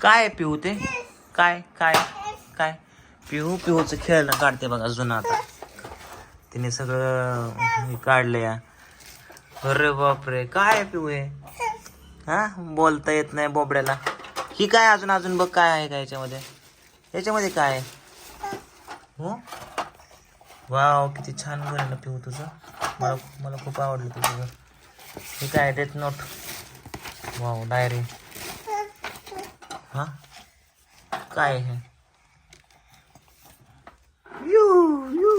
काय पिहू ते? काय काय काय? पिहू पिहूचं खेळणं काढते बघा जुनं आता. तिने सगळं हे काढलं या. अरे बापरे काय आहे पिहू हे? हा? बोलता येत नाही बोबड्याला. ही काय अजून अजून बघ काय आहे का याच्यामध्ये? याच्यामध्ये काय आहे? हो? वाव किती छान घर आहे ना पिहू तुझं. मला मला खूप आवडलं तुझं हे काय डेट नोट वाव डायरी. हा? काय आहे यू यू.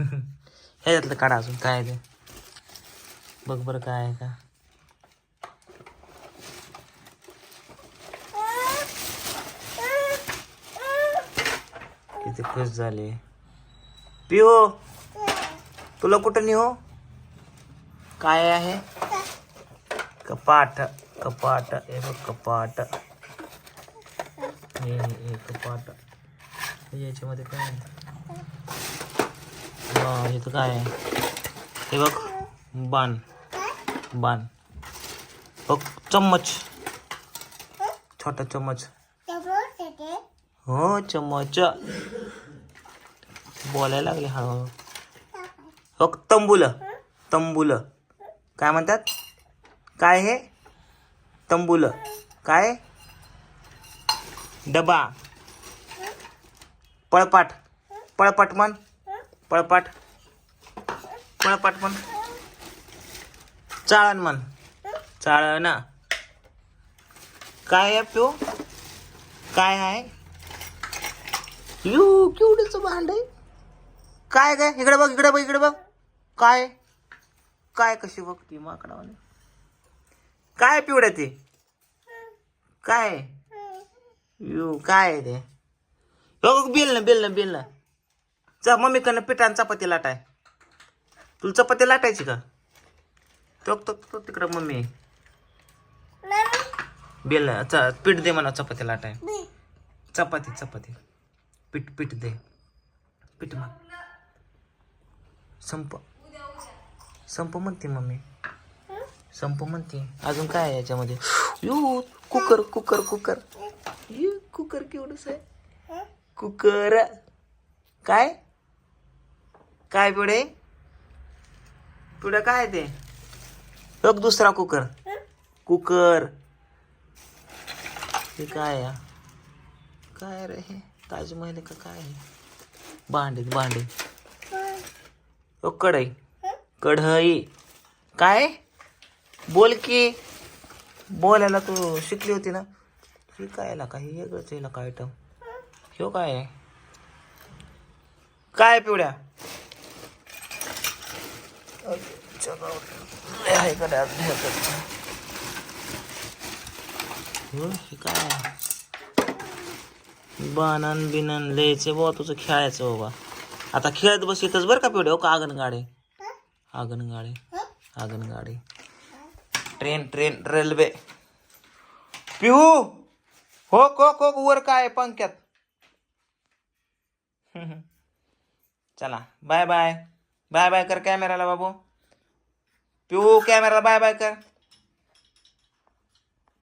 ह्याच्यातलं काढा अजून काय आहे ते? बघ बरं काय आहे का? किती खुश झाले. पिओ तुला कुठं नेहो काय आहे? कपाट कपाट हे बघ कपाट. हे हे हे कपाट याच्यामध्ये काय आहे? हे तर काय आहे? हे बघ बाण. बाण. बघ चम्मच. छोटा चम्मच. हो चम्मच. बोलायला लागले हळूहळू. बघ तंबुलं. तंबुलं. काय म्हणतात? काय हे? तंबुलं. काय? डबा. पळपाट. पळपाट म्हण. पळपाट. पळपाट म्हण. चाळण म्हण. चाळण. काय आहे प्यो? काय आहे यू केवढंच भांड आहे. काय काय इकडे बघ इकडे बघ इकडे बघ. काय? काय कशी बघ ती माकडावाने? काय पिवड्या ते? काय? यू काय आहे ते? बघ बिल ना बिल ना बिल ना. चा मम्मी कडनं पिठान चपाती लाटाय. तुला चपाती लाटायची का? तो तो तो तिकडं मम्मी. आहे. बेल चा पीठ दे मला चपाती लाटाय. चपाती चपाती. पीठ पीठ दे. पीठ मग. संप. संप म्हणते मम्मी. संप म्हणते. अजून काय आहे याच्यामध्ये? You cooker cooker cooker. You cooker केवढंच आहे? कुकर. काय? काय पिढे? पिढं काय ते? बघ दुसरा कुकर. कुकर. हे काय आहे? काय रे हे? ताजमहल का काय आहे? भांडे भांडे. कढई. कढई. काय? बोल की. बोलायला तू शिकली होती ना? हे काय काही वेगळंच येईल का आयटम ह्यो काय आहे? काय पिवड्या? काय बनन बाणन बिनन लिहायचे बाबा तुझं खेळायचं बाबा. आता खेळत बस येतच बरं का पिवड्या? हो का आगन गाडे आगन गाडे आगन गाडे ट्रेन ट्रेन रेल्वे. पिहू! हो को को वर काय पंख्यात? चला बाय बाय बाय बाय कर कॅमेराला बाबू. पिहू कॅमेराला बाय बाय कर.